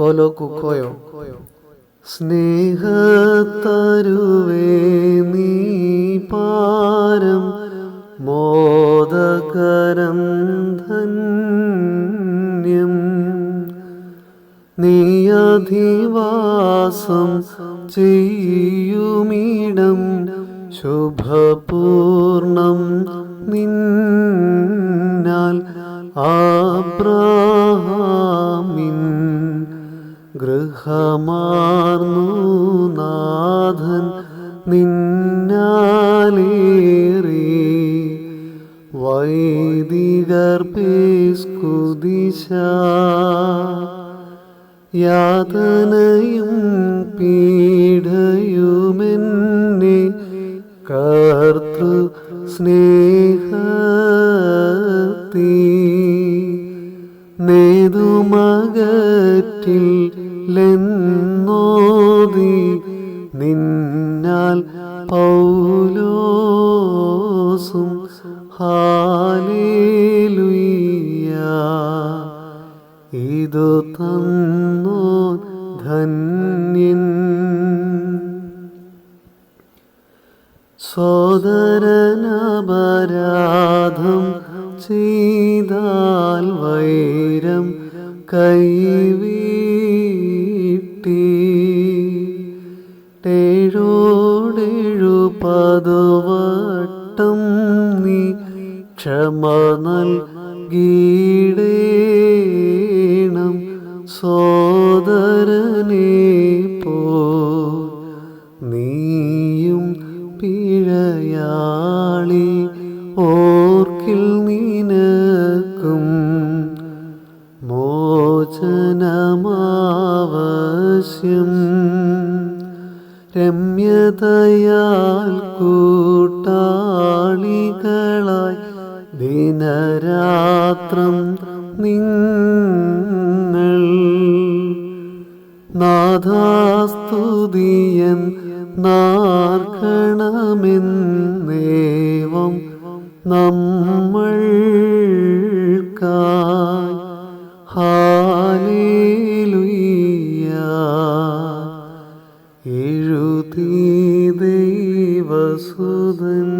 കോലോ കുക്കോയോ? സ്നേഹത്തരുവേ നീ പാരം മോദകരം ധന്യം നീ അധിവാസം ചെയ്യുമിടം ശുഭപൂർണം നിന്നാൽ ആബ്രഹാമിൻ ഗൃഹമാർന്നു നാഥൻ നിന്നാലേറി. വൈദികർ പേസ്കുദിശ യാതനയും പീഡയുമെന്നെ കർത്തൃ സ്നേഹത്തി നേതുമകറ്റിൽ ലെന്നോതി നിന്നാൽ പൗലോസും ഹാലേലുയ്യ. ഇതു തന്നോ ധന്യൻ. സോദരനപരാധം ചെയ്താൽ വൈരം കൈവീട്ടി പതുവട്ടം നീ ക്ഷമ നൽകീടേണം സോദരനെ പോ നീയും പിഴയാളി ഓർക്കിൽ നിനക്കും മോചനമാവശ്യം രമ്യതയാൽ കൂട്ടാളികളായി ദിനരാത്രം നിങ്ങൾ. നാഥാസ്തുതിയൻ നാർക്കണമെന്നേവം നമ്മൾക്കായി വസുദൻ